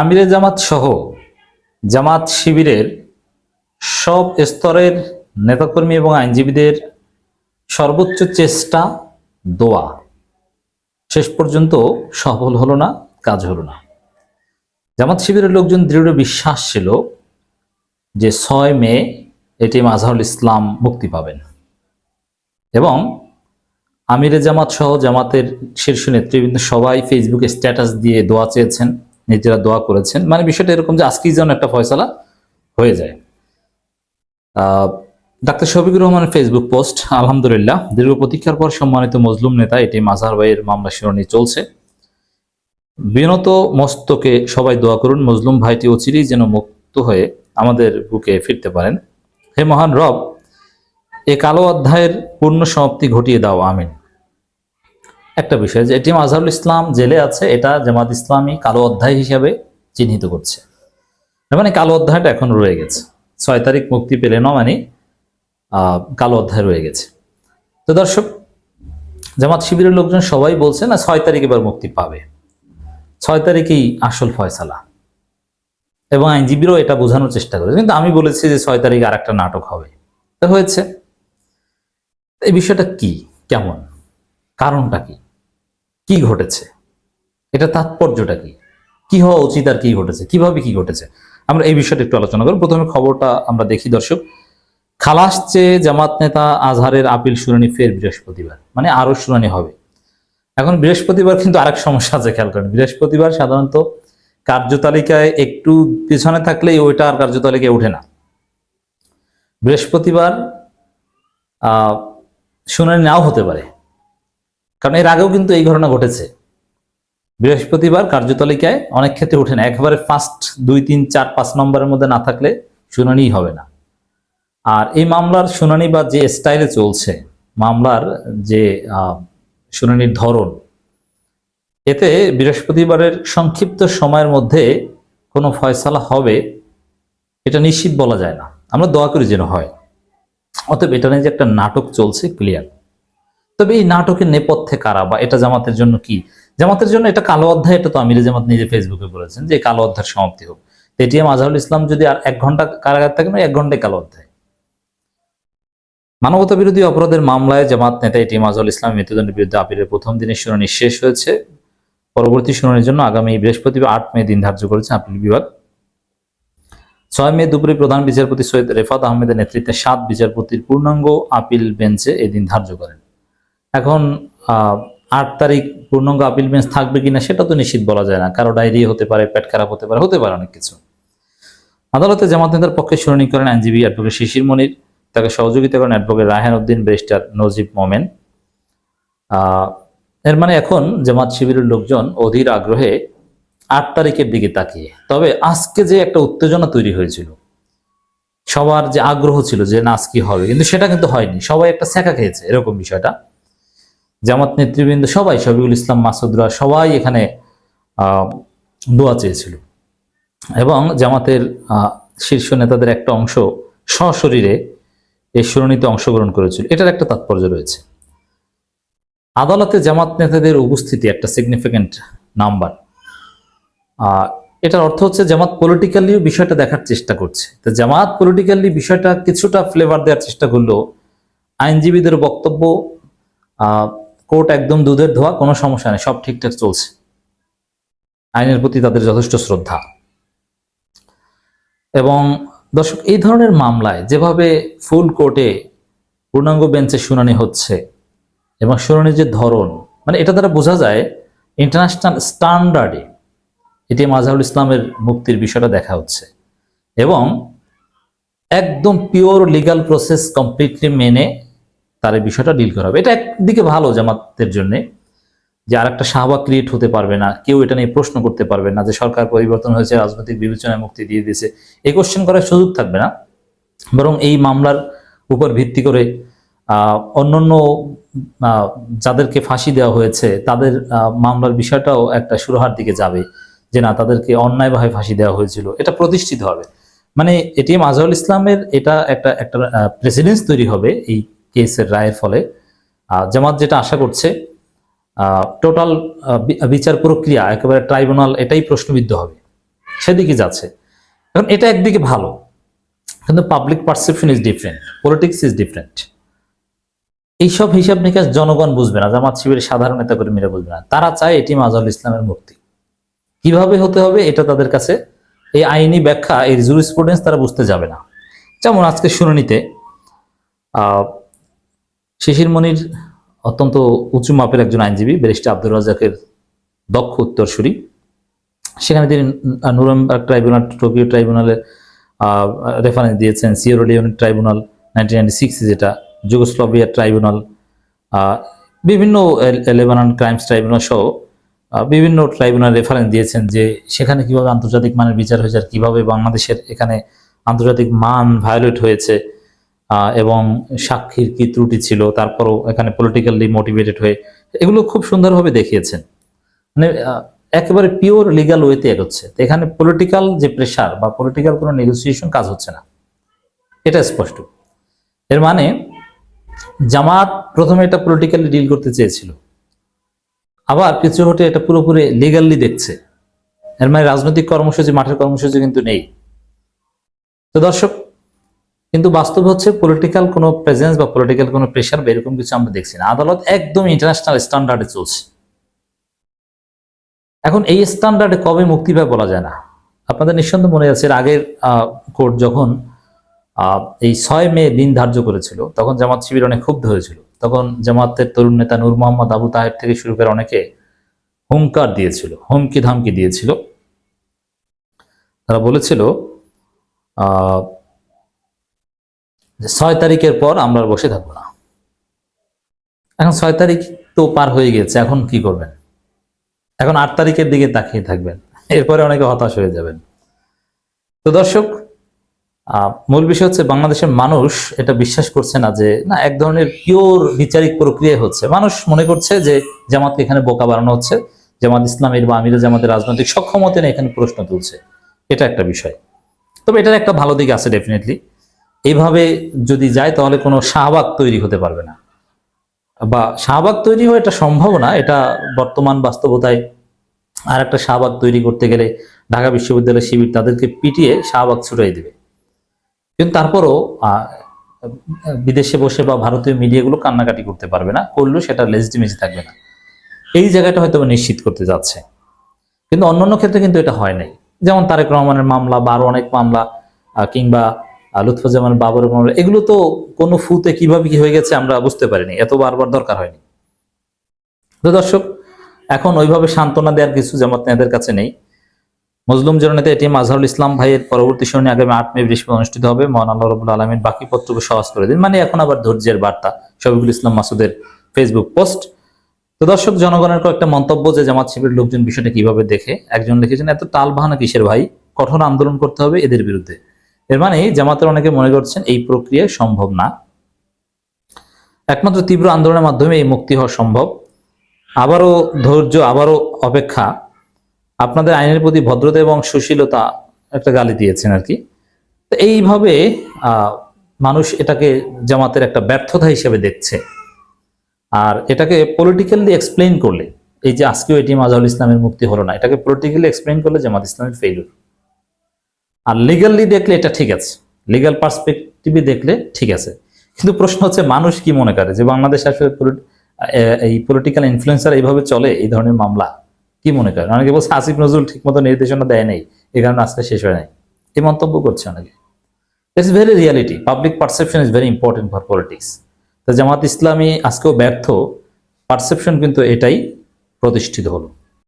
আমিরে জামাত সহ জামাত শিবিরের সব স্তরের নেতাকর্মী এবং আইনজীবীদের সর্বোচ্চ চেষ্টা, দোয়া। শেষ পর্যন্ত সফল হলো না, কাজ হলো না। জামাত শিবিরের লোকজন দৃঢ় বিশ্বাস ছিল যে ছয় মে এটি মাজহারুল ইসলাম মুক্তি পাবেন। এবং আমিরে জামাত সহ জামাতের শীর্ষ নেতৃবৃন্দ সবাই ফেসবুকে স্ট্যাটাস দিয়ে দোয়া চেয়েছেন। নিজেরা দোয়া করেছেন। মানে বিষয়টা এরকম যে আজকেই যেন একটা ফয়সলা হয়ে যায়। ডাক্তার শফিকুর রহমানের ফেসবুক পোস্ট আলহামদুলিল্লাহ দীর্ঘ প্রতীক্ষার পর সম্মানিত মজলুম নেতা, এটি মাজার ভাইয়ের মামলা শিরোনি চলছে। বিনত মস্তকে সবাই দোয়া করুন, মজলুম ভাইটি অচিরেই যেন মুক্ত হয়ে আমাদের বুকে ফিরতে পারেন। হে মহান রব, এ কালো অধ্যায়ের পূর্ণ সমাপ্তি ঘটিয়ে দাও, আমিন। একটা বিষয় যে এটি আজহারুল ইসলাম জেলে আছে, এটা জামাত ইসলামী কালো অধ্যায় হিসাবে চিহ্নিত করছে। মানে কালো অধ্যায়টা এখন রয়ে গেছে। ছয় তারিখ মুক্তি পেলে না মানে কালো অধ্যায় রয়ে গেছে। তো দর্শক, জামাত শিবিরের লোকজন সবাই বলছে, না, ছয় তারিখ এবার মুক্তি পাবে। ছয় তারিখেই আসল ফয়সালা। এবং আইনজীবীরাও এটা বোঝানোর চেষ্টা করে কিন্তু আমি বলেছি যে ছয় তারিখ আর একটা নাটক হবে। তো হয়েছে। এই বিষয়টা কি? কেমন? কারণটা কি? কি ঘটেছে? এটা তাৎপর্যটা কি? কি হওয়া উচিত আর কি ঘটেছে? কীভাবে কি ঘটেছে? আমরা এই বিষয়টা একটু আলোচনা করব। প্রথমে খবরটা আমরা দেখি, দর্শক। খালাস চেয়ে জামাত নেতা আজহারের আপিল শুনানি ফের বৃহস্পতিবার মানে আরও শুনানি হবে। এখন বৃহস্পতিবার কিন্তু আরেক সমস্যা আছে, খেয়াল করেন। বৃহস্পতিবার সাধারণত কার্যতালিকায় একটু পিছনে থাকলেই ওইটা আর কার্যতালিকায় ওঠে না। বৃহস্পতিবার শুনানি নাও হতে পারে। কারণ এর আগেও কিন্তু এই ঘটনা ঘটেছে। বৃহস্পতিবার কার্যতালিকায় অনেক ক্ষেত্রে ওঠে না একবারে ফার্স্ট দুই, তিন, চার, পাঁচ নম্বরের মধ্যে না থাকলে শুনানিই হবে না। আর এই মামলার শুনানি বা যে স্টাইলে চলছে, মামলার যে শুনানির ধরন, এতে বৃহস্পতিবারের সংক্ষিপ্ত সময়ের মধ্যে কোনো ফয়সালা হবে এটা নিশ্চিত বলা যায় না। আমরা দোয়া করি যেন হয়। অতএব এটা নিয়ে যে একটা নাটক চলছে ক্লিয়ার তবে এই নাটকের নেপথ্যে কারা বা এটা জামাতের জন্য কি? জামাতের জন্য এটা কালো অধ্যায়, এটা তো আমির জামাত নিজে ফেসবুকে বলেছেন যে কালো অধ্যায়ের সমাপ্তি হোক। এটিএম আজহারুল ইসলাম যদি আর এক ঘণ্টা কারাগার থাকেন এক ঘন্টায় কালো অধ্যায়। মানবতা বিরোধী অপরাধের মামলায় জামাত নেতা এটিএম আজহারুল ইসলাম মৃত্যুদণ্ডের বিরুদ্ধে আপিলের প্রথম দিনের শুনানি শেষ হয়েছে। পরবর্তী শুনানির জন্য আগামী বৃহস্পতিবার আট মে দিন ধার্য করেছে আপিল বিভাগ। ছয় মে দুপুরে প্রধান বিচারপতি সৈয়দ রেফাত আহমেদের নেতৃত্বে সাত বিচারপতির পূর্ণাঙ্গ আপিল বেঞ্চে এদিন ধার্য করেন। এখন আট তারিখ পূর্ণাঙ্গ আপিল বেঞ্চ থাকবে কিনা সেটা তো নিশ্চিত বলা যায় না। কারও ডায়রিয়া হতে পারে, পেট খারাপ হতে পারে হতে পারে অনেক কিছু। আদালতে জামাত পক্ষে শুনানি করেন আইনজীবী অ্যাডভোকেট শিশির মনির। তাকে সহযোগিতা করেন অ্যাডভোকেট রায়হান উদ্দিন, ব্যারিস্টার নজিব মোমেন। এর মানে এখন জামাত শিবিরের লোকজন অধীর আগ্রহে আট তারিখের দিকে তাকিয়ে। তবে আজকে যে একটা উত্তেজনা তৈরি হয়েছিল, সবার যে আগ্রহ ছিল যে না, আজ কি হবে, কিন্তু সেটা কিন্তু হয়নি। সবাই একটা সেকা খেয়েছে, এরকম বিষয়টা। জামাত নেতৃবৃন্দ সবাই, শফিউল ইসলাম মাসুদরা সবাই এখানে দোয়া চেয়েছিল। এবং জামাতের শীর্ষ নেতাদের একটা অংশ সশরীরে এই শুনানিতে অংশগ্রহণ করেছিল। এটার একটা তাৎপর্য রয়েছে। আদালতে জামাত নেতাদের উপস্থিতি একটা সিগনিফিক্যান্ট নাম্বার এটার অর্থ হচ্ছে জামাত পলিটিক্যালিও বিষয়টা দেখার চেষ্টা করছে। তো জামাত পলিটিক্যালি বিষয়টা কিছুটা ফ্লেভার দেওয়ার চেষ্টা করল আইনজীবীদের বক্তব্য কোর্ট একদম দুধের ধোয়া, কোনো সমস্যা নেই, সব ঠিকঠাক চলছে। আইনের প্রতি তাদের যথেষ্ট শ্রদ্ধা। এবং দর্শক, এই ধরনের মামলায় যেভাবে ফুল কোর্টে পূর্ণাঙ্গ বেঞ্চে শুনানি হচ্ছে এবং শুনানির যে ধরন মানে এটা দ্বারা বোঝা যায়, ইন্টারন্যাশনাল স্ট্যান্ডার্ডে এটি মাজহারুল ইসলামের মুক্তির বিষয়টা দেখা হচ্ছে। এবং একদম পিওর লিগাল প্রসেস কমপ্লিটলি মেনে তার এই বিষয়টা ডিল করা হবে। এটা একদিকে ভালো জামাতের জন্য যে আর একটা শাহবাগ ক্রিয়েট হতে পারবে না, কেউ এটা নিয়ে প্রশ্ন করতে পারবে না যে সরকার পরিবর্তন হয়েছে, রাজনৈতিক বিবেচনায় মুক্তি দিয়ে দিয়েছে। এই কোশ্চেন করার সুযোগ থাকবে না। বরং এই মামলার উপর ভিত্তি করে অন্যান্য যাদেরকে ফাঁসি দেওয়া হয়েছে, তাদের মামলার বিষয়টাও একটা সুরহার দিকে যাবে যে না, তাদেরকে অন্যায়ভাবে ফাঁসি দেওয়া হয়েছিল। এটা প্রতিষ্ঠিত হবে। মানে এটিএম আজহারুল ইসলামের এটা একটা একটা প্রেসিডেন্স তৈরি হবে এই কেসের রায়ের ফলে জামাত যেটা আশা করছে টোটাল বিচার প্রক্রিয়া একেবারে ট্রাইব্যুনাল এটাই প্রশ্নবিদ্ধ হবে। সেদিকে যাচ্ছে। এখন এটা একদিকে ভালো, কিন্তু public perception is different politics is different এইসব হিসাব নিকাশ জনগণ বুঝবে না, জামাত শিবিরের সাধারণ নেতা কর্মীরা বুঝবে না। তারা চায় এটি মাজাল ইসলামের মুক্তি। কীভাবে হতে হবে এটা তাদের কাছে এই আইনি ব্যাখ্যা, এর জুরিসপ্রুডেন্স তারা বুঝতে যাবে না। যেমন আজকে শুনানিতে শিশির মনির অত্যন্ত উঁচু মাপের একজন আইনজীবী, ব্যারিস্টার আব্দুর রাজাকের দক্ষ উত্তরসূরি। সেখানে তিনি নুরমবার্গ ট্রাইব্যুনাল, টোকিও ট্রাইব্যুনালের রেফারেন্স দিয়েছেন। Sierra Leone tribunal nineteen ninety যেটা যুগোস্লভিয়া ট্রাইব্যুনাল বিভিন্ন লেবানন ক্রাইমস ট্রাইব্যুনাল সহ বিভিন্ন ট্রাইব্যুনাল রেফারেন্স দিয়েছেন যে সেখানে কীভাবে আন্তর্জাতিক মানের বিচার হয়েছে আর কীভাবে বাংলাদেশের এখানে আন্তর্জাতিক মান ভায়োলেট হয়েছে। এবং সাক্ষীর কি ত্রুটি ছিল, তারপরও এখানে পলিটিক্যালি মোটিভেটেড হয়ে এগুলো খুব সুন্দরভাবে দেখিয়েছেন। মানে একেবারে পিওর লিগাল ওয়েতে এগোচ্ছে। এখানে পলিটিক্যাল যে প্রেশার বা পলিটিক্যাল কোনো নেগোসিয়েশন কাজ হচ্ছে না। এটা স্পষ্ট। এর মানে জামাত প্রথমে এটা পলিটিক্যালি ডিল করতে চেয়েছিল। আবার কিছু হটে এটা পুরোপুরি লিগালি দেখছে। এর মানে রাজনৈতিক কর্মসূচি, মাঠের কর্মসূচি কিন্তু নেই। তো দর্শক কিন্তু বাস্তব হচ্ছে পলিটিক্যাল কোনো প্রেজেন্স বা পলিটিক্যাল কোনো প্রেশার বা এরকম কিছু আমরা দেখছি না। আদালত একদম ইন্টারন্যাশনাল স্ট্যান্ডার্ডে চলছে। এখন এই স্ট্যান্ডার্ডে কবে মুক্তি পায় বলা যায় না। আপনাদের নিঃসন্দেহ মনে আছে এর আগের কোর্ট যখন এই ছয় মে দিন ধার্য করেছিল, তখন জামাত শিবির অনেক ক্ষুব্ধ হয়েছিল। তখন জামাতের তরুণ নেতা নূর মোহাম্মদ আবু তাহের থেকে শুরু করে অনেকে হুঙ্কার দিয়েছিল হুমকি ধামকি দিয়েছিল। তারা বলেছিল যে ছয় তারিখের পর আমরা বসে থাকব না। এখন ছয় তারিখ তো পার হয়ে গেছে এখন কি করবেন? এখন আট তারিখের দিকে তাকিয়ে থাকবেন, এরপরে অনেকে হতাশ হয়ে যাবেন। তো দর্শক মূল বিষয় হচ্ছে বাংলাদেশের মানুষ এটা বিশ্বাস করছে না যে, না, এক ধরনের পিওর বিচারিক প্রক্রিয়া হচ্ছে। মানুষ মনে করছে যে জামাতকে এখানে বোকা বানানো হচ্ছে, জামাত ইসলামের বা আমিরা জামাতের রাজনৈতিক সক্ষমতা নিয়ে এখানে প্রশ্ন তুলছে। এটা একটা বিষয়। তবে এটার একটা ভালো দিক আছে ডেফিনেটলি এইভাবে যদি যায়, তাহলে কোনো শাহবাগ তৈরি হতে পারবে না। বা শাহবাগ তৈরি হওয়া এটা সম্ভব না, এটা বর্তমান বাস্তবতায় আর একটা শাহবাগ তৈরি করতে গেলে ঢাকা বিশ্ববিদ্যালয় শিবির তাদেরকে পিটিয়ে শাহবাগ ছুটাই দেবে। কিন্তু তারপরও বিদেশে বসে বা ভারতীয় মিডিয়াগুলো কান্নাকাটি করতে পারবে না, করলেও সেটা লেজিটিমেসি থাকবে না। এই জায়গাটা হয়তো নিশ্চিত করতে যাচ্ছে। কিন্তু অন্যান্য ক্ষেত্রে কিন্তু এটা হয় নাই। যেমন তারেক রহমানের মামলা বা আরও অনেক মামলা কিংবা লুৎফুজ্জামান মামলা এগুলো তো কোনো ফুতে কীভাবে কি হয়ে গেছে আমরা বুঝতে পারিনি। এত বারবার দরকার হয়নি। তো দর্শক, এখন ওইভাবে সান্ত্বনা দেওয়ার কিছু জামাত নেতাদের কাছে নেই। মজলুম জননেতা এটি মাজহারুল ইসলাম ভাইয়ের পরবর্তী শুনানি আগামী আট মে বৃহস্পতি অনুষ্ঠিত হবে। মহান আল্লাহ রবুল আলমীর বাকি পত্রকে সহজ করে দিন। মানে এখন আবার ধৈর্যের বার্তা, শফিকুল ইসলাম মাসুদের ফেসবুক পোস্ট। তো দর্শক, জনগণের কয়েকটা মন্তব্য যে জামাত শিবির লোকজন বিষয়টা কীভাবে দেখে, একজন লিখেছেন, এত টাল বাহানা কিসের ভাই? কঠোর আন্দোলন করতে হবে এদের বিরুদ্ধে। এর মানে জামাতের অনেকে মনে করছেন এই প্রক্রিয়া সম্ভব না। একমাত্র তীব্র আন্দোলনের মাধ্যমে এই মুক্তি হওয়া সম্ভব। আবারও ধৈর্য, আবারও অপেক্ষা। আপনাদের আইনের প্রতি ভদ্রতা এবং সুশীলতা একটা গালি দিয়েছেন আর কি। তো এইভাবে মানুষ এটাকে জামাতের একটা ব্যর্থতা হিসেবে দেখছে। আর এটাকে পলিটিক্যালি এক্সপ্লেন করলে, এই যে আজকেও এটি মাজাউল ইসলামের মুক্তি হলো না, এটাকে পলিটিক্যালি এক্সপ্লেইন করলে জামাত ইসলামের ফেইলুর আর লিগালি দেখলে এটা ঠিক আছে। লিগাল পার্সপেক্টিভে দেখলে ঠিক আছে। কিন্তু প্রশ্ন হচ্ছে, মানুষ কি মনে করে যে বাংলাদেশ আসলে এই পলিটিক্যাল ইনফ্লুয়েন্সার এইভাবে চলে এই ধরনের মামলা? কি মনে করেন অনেকে বলছে, আসিফ নজরুল ঠিকমতো নির্দেশনা দেয় নেই, এ কারণে আজকে শেষ হয় নাই। এই মন্তব্য করছে অনেকে। It's very reality public perception is very important for politics তো জামাত ইসলামী আজকেও ব্যর্থ। পারসেপশন কিন্তু এটাই প্রতিষ্ঠিত হলো।